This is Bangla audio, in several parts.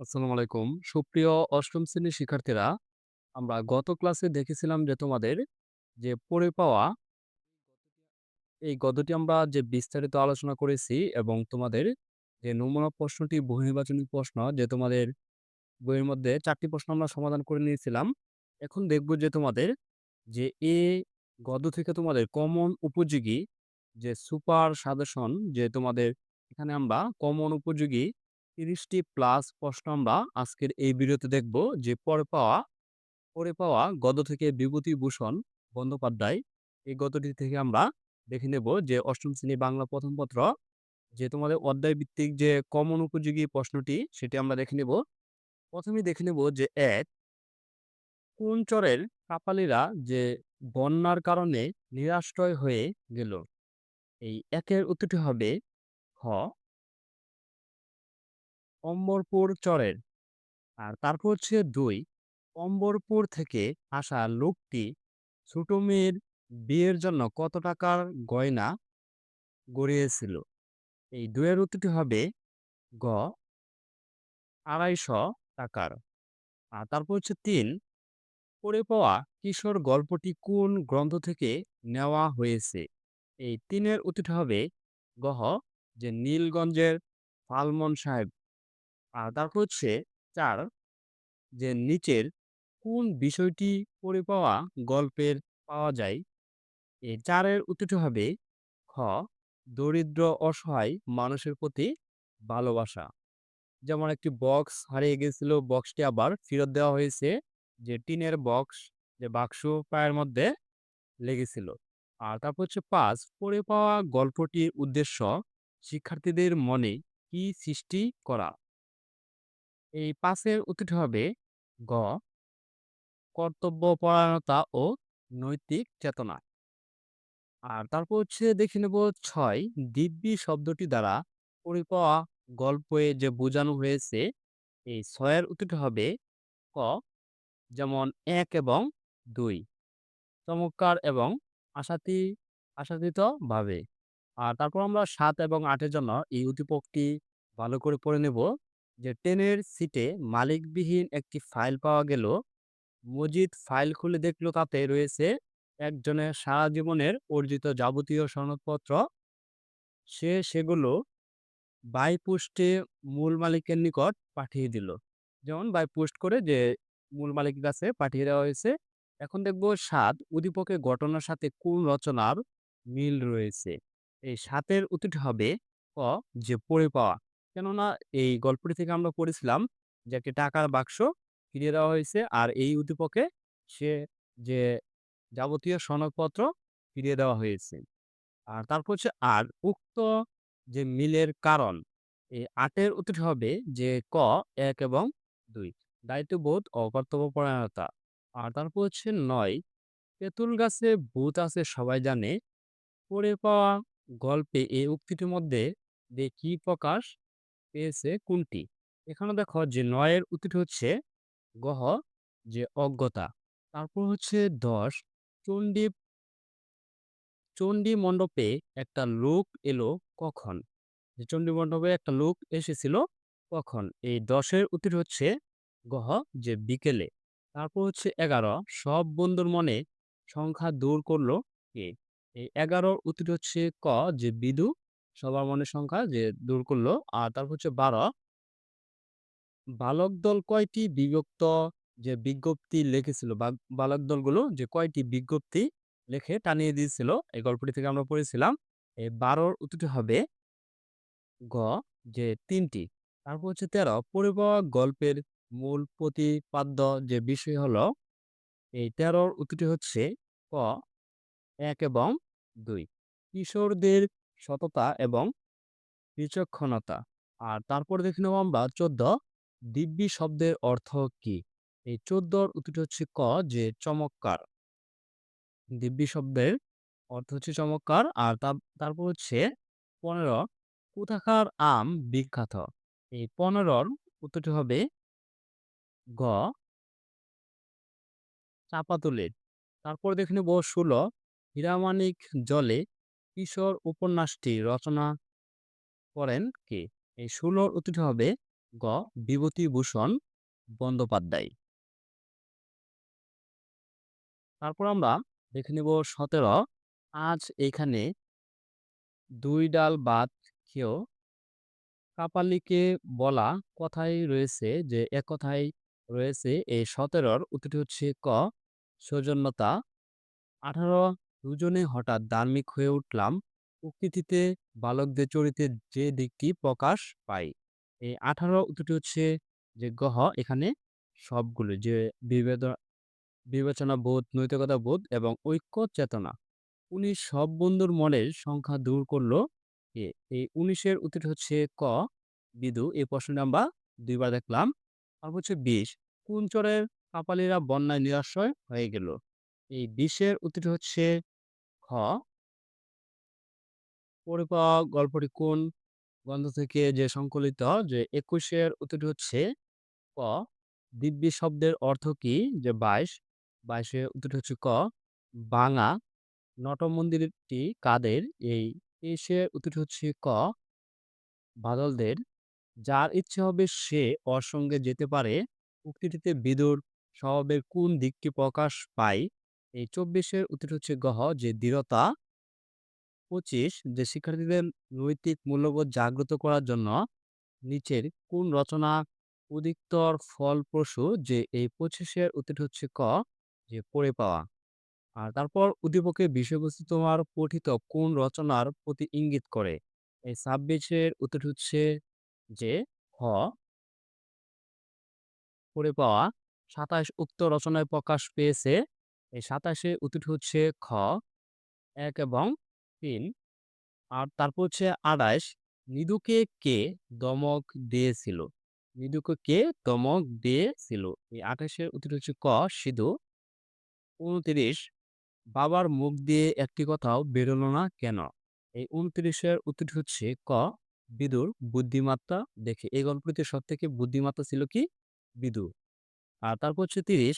আসসালামু আলাইকুম। সুপ্রিয় অষ্টম শ্রেণির শিক্ষার্থীরা, আমরা গত ক্লাসে দেখেছিলাম যে তোমাদের যে পড়ে পাওয়া এই গদ্যটি আমরা যে বিস্তারিত আলোচনা করেছি এবং তোমাদের যে নমুনা প্রশ্নটি বহুনির্বাচনী প্রশ্ন যে তোমাদের বইয়ের মধ্যে চারটি প্রশ্ন আমরা সমাধান করে নিয়েছিলাম। এখন দেখব যে তোমাদের যে এ গদ্য থেকে তোমাদের কমন উপযোগী যে সুপার সাজেশন যে তোমাদের এখানে আমরা কমন উপযোগী ৩০ টি প্লাস প্রশ্ন আমরা আজকের এই ভিডিওতে দেখব যে পরে পাওয়া পরে পাওয়া গদ্য থেকে বিভূতিভূষণ বন্দ্যোপাধ্যায় এই গদ্যটি থেকে আমরা দেখে নেব যে অষ্টম শ্রেণি বাংলা প্রথম পত্র যে তোমাদের অধ্যায় ভিত্তিক যে কমন উপযোগী প্রশ্নটি সেটি আমরা দেখে নেব। প্রথমে দেখে নেব যে এক, কোন চরের কাপালিরা যে বন্যার কারণে নিরাশ্রয় হয়ে গেল? এই একের উত্তরটি হবে খ অম্বরপুর চরের। আর তারপর হচ্ছে দুই অম্বরপুর থেকে আসা লোকটি ছোট মেয়ের বিয়ের জন্য কত টাকার গয়না গড়িয়েছিল? এই ২ এর উত্তরটি হবে গ ৳২৫০ টাকার। আর তারপর হচ্ছে তিন, পড়ে পাওয়া কিশোর গল্পটি কোন গ্রন্থ থেকে নেওয়া হয়েছে? এই ৩ এর উত্তরটি হবে গহ যে নীলগঞ্জের ফালমন সাহেব। আর তারপর হচ্ছে চার যে নিচের কোন বিষয়টি পড়ে পাওয়া গল্পের পাওয়া যায়? ৪ এর উত্তরটি হবে খ দরিদ্র অসহায় মানুষের প্রতি ভালোবাসা। যেমন একটি বক্স হারিয়ে গেছিল, বক্সটি আবার ফেরত দেওয়া হয়েছে। যে টিনের বক্স যে বাক্স পায়ের মধ্যে লেগেছিল। আর তারপর হচ্ছে পাঁচ পড়ে পাওয়া গল্পটির উদ্দেশ্য শিক্ষার্থীদের মনে কি সৃষ্টি করা? এই ৫ এর উত্তরটি হবে গ কর্তব্যপরায়ণতা ও নৈতিক চেতনা। আর তারপর হচ্ছে দেখে নেব ছয়, দিব্যি শব্দটি দ্বারা পড়ে পাওয়া গল্পে যে বোঝানো হয়েছে, এই ৬ এর উত্তরটি হবে ক, যেমন এক এবং দুই, চমৎকার এবং আশাতি আশাতীতভাবে। আর তারপর আমরা সাত এবং ৮ এর জন্য এই উদ্দীপকটি ভালো করে পড়ে নেব যে ট্রেনের সিটে মালিকবিহীন একটি ফাইল পাওয়া গেল। মজিদ ফাইল খুলে দেখল তাতে রয়েছে একজনের সারা জীবনের অর্জিত যাবতীয় সনদপত্র। সে সেগুলো বাই পোস্টে মূল মালিকের নিকট পাঠিয়ে দিল। যেমন বাই পোস্ট করে যে মূল মালিকের কাছে পাঠিয়ে দেওয়া হয়েছে। এখন দেখব ৭ উদ্দীপকের ঘটনার সাথে কোন রচনার মিল রয়েছে? এই ৭ এর উত্তরটি হবে ক যে পড়ে পাওয়া। কেননা এই গল্পটি থেকে আমরা পড়েছিলাম যে একটি টাকার বাক্স ফিরিয়ে দেওয়া হয়েছে। আর এই উদ্দীপকে সে যে যাবতীয় সনদপত্র ফিরিয়ে দেওয়া হয়েছে। আর তারপর হচ্ছে আর উক্ত যে মিলের কারণ, এই ৮ এর উত্তরটি হবে যে ক, এক এবং ২ দায়িত্ববোধ ও কর্তব্যপরায়ণতা। আর তারপর হচ্ছে নয়, তেঁতুল গাছে ভূত আছে সবাই জানে। পড়ে পাওয়া গল্পে এই উক্তিটির মধ্যে যে কি প্রকাশ পেয়েছে কোনটি? এখানে দেখো যে ৯ এর উত্তরটি হচ্ছে গহ, যে অজ্ঞতা। তারপর হচ্ছে ১০ চণ্ডী চণ্ডী মণ্ডপে একটা লোক এলো কখন? চণ্ডী মণ্ডপে একটা লোক এসেছিল কখন? এই ১০ এর উত্তরটি হচ্ছে গহ, যে বিকেলে। তারপর হচ্ছে ১১ সব বন্ধুর মনে সংখ্যা দূর করল কে? এই ১১ র উত্তরটি হচ্ছে ক, যে বিদু সবার মনের সংখ্যা যে দূর করল। আর তারপর হচ্ছে ১২ বালক দল কয়টি বিভক্ত? যে বিজ্ঞপ্তি লিখেছিল বালক দলগুলো যে কয়টি বিজ্ঞপ্তি লিখে টানিয়ে দিয়েছিল, এই গল্পটি থেকে আমরা পড়েছিলাম। এই ১২ র উত্তরটি হবে গ, যে তিনটি। তারপর হচ্ছে ১৩ পড়ে পাওয়া গল্পের মূল প্রতিপাদ্য যে বিষয় হলো, এই ১৩ র উত্তরটি হচ্ছে ক, এক এবং দুই। কিশোরদের সততা এবং বিচক্ষণতা। আর তারপর দেখে নেব আমরা ১৪ দিব্যি শব্দের অর্থ কি? এই ১৪ র উত্তরটি হচ্ছে ক, যে চমৎকার। দিব্যি শব্দের অর্থ হচ্ছে চমৎকার। আর তার তারপর হচ্ছে ১৫ কোথাকার আম বিখ্যাত? এই ১৫ র উত্তরটি হবে গ, চাঁপাতলের। তারপর দেখে নেব ১৬ হীরামাণিক জলে কিশোর উপন্যাসটি রচনা করেন কে? এই ১৬ র উত্তরটি হবে গ, বিভূতিভূষণ বন্দ্যোপাধ্যায়। তারপর আমরা দেখে নেব সতেরো। আজ এখানে দুই ডাল ভাত খেয়েও কাপালিকে বলা কথাই রয়েছে যে এক কথায় রয়েছে। এই সতেরোর উত্তরটি হচ্ছে ক, সৌজন্যতা। আঠারো দুজনে হঠাৎ ধার্মিক হয়ে উঠলাম। প্রকৃতিতে বালকদের চরিত্রের যে দিকটি প্রকাশ পায় এই আঠারো উত্তরটি হচ্ছে যে গহ এখানে সবগুলো যে বিবেদ, বিবেচনা বোধ, নৈতিকতা বোধ এবং ঐক্য চেতনা। উনিশ সব বন্ধুর মনের সংখ্যা দূর করল কে? এই উনিশের উত্তরটি হচ্ছে ক বিদু এই প্রশ্নটা আমরা দুইবার দেখলাম। তারপর হচ্ছে বিশ। কোন চরের কাপালিরা বন্যায় নিরাশ্রয় হয়ে গেল? এই বিশের উত্তরটি হচ্ছে খ পড়ে গল্পটি কোন গ্রন্থ থেকে যে সংকলিত? যে একুশের উত্তরটি হচ্ছে ক। দিব্যি শব্দের অর্থ কি? যে বাইশ। বাইশের উত্তরটি হচ্ছে ক। বাঙা। নটমন্দিরটি কাদের? এই তেইশের উত্তরটি হচ্ছে ক। বাদলদের। যার ইচ্ছে হবে সে ওর সঙ্গে যেতে পারে। উক্তিটিতে বিদুর স্বভাবের কোন দিকটি প্রকাশ পায়? এই চব্বিশের উত্তরটি হচ্ছে গহ যে দৃঢ়তা। পঁচিশ, যে শিক্ষার্থীদের নৈতিক মূল্যবোধ জাগ্রত করার জন্য নিচের কোন রচনা অধিকতর ফলপ্রসূ, যে এই পঁচিশের উত্তরটি হচ্ছে ক, যে পড়ে পাওয়া। আর তারপর উদ্দীপকের বিষয়বস্তু তোমার পঠিত কোন রচনার প্রতি ইঙ্গিত করে? এই ছাব্বিশের উত্তরটি হচ্ছে যে হ পড়ে পাওয়া। সাতাশ উক্ত রচনায় প্রকাশ পেয়েছে। এই সাতাশে উত্তরটি হচ্ছে খ, এক এবং তিন। আর তারপর হচ্ছে আড়াইশ, নিদুকে কে দমক দিয়েছিল? নিদুকে কে দমক দিয়েছিল? এই আঠাশের উত্তরটি হচ্ছে ক, সিধু। উনত্রিশ, বাবার মুখ দিয়ে একটি কথাও বেরোলো না কেন? এই উনত্রিশের উত্তরটি হচ্ছে ক, বিদুর বুদ্ধিমাত্রা দেখে, এই গল্পটিতে সব থেকে বুদ্ধিমাত্রা ছিল কি? বিদুর। আর তারপর হচ্ছে তিরিশ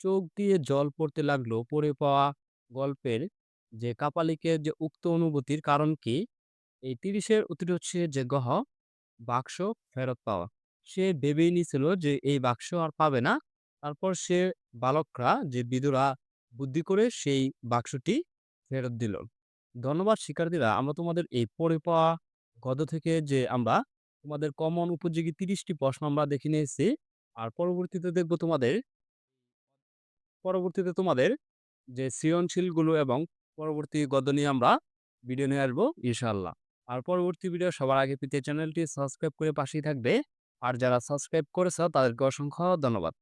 চোখ দিয়ে জল পড়তে লাগল, পড়ে পাওয়া গল্পের যে কাপালিকের যে উক্ত অনুভূতির কারণ কি? এই তিরিশের উত্তরটি হচ্ছে যে গহ বাক্স ফেরত পাওয়া। সে ভেবেই নিছিল যে এই বাক্স আর পাবে না। তারপর সে বালকরা, যে বিদুরা, বুদ্ধি করে সেই বাক্সটি ফেরত দিল। ধন্যবাদ শিক্ষার্থীরা, আমরা তোমাদের এই পড়ে পাওয়া গদ থেকে যে আমরা তোমাদের কমন উপযোগী তিরিশটি প্রশ্ন আমরা দেখে নিয়েছি। আর পরবর্তীতে দেখব তোমাদের পরবর্তীতে তোমাদের যে সৃজনশীলগুলো এবং পরবর্তী গদ্য নিয়ে আমরা ভিডিও নিয়ে আসব, ইনশাআল্লাহ। আর পরবর্তী ভিডিও সবার আগে পেতে চ্যানেলটি সাবস্ক্রাইব করে পাশেই থাকবে। আর যারা সাবস্ক্রাইব করেছ তাদেরকে অসংখ্য ধন্যবাদ।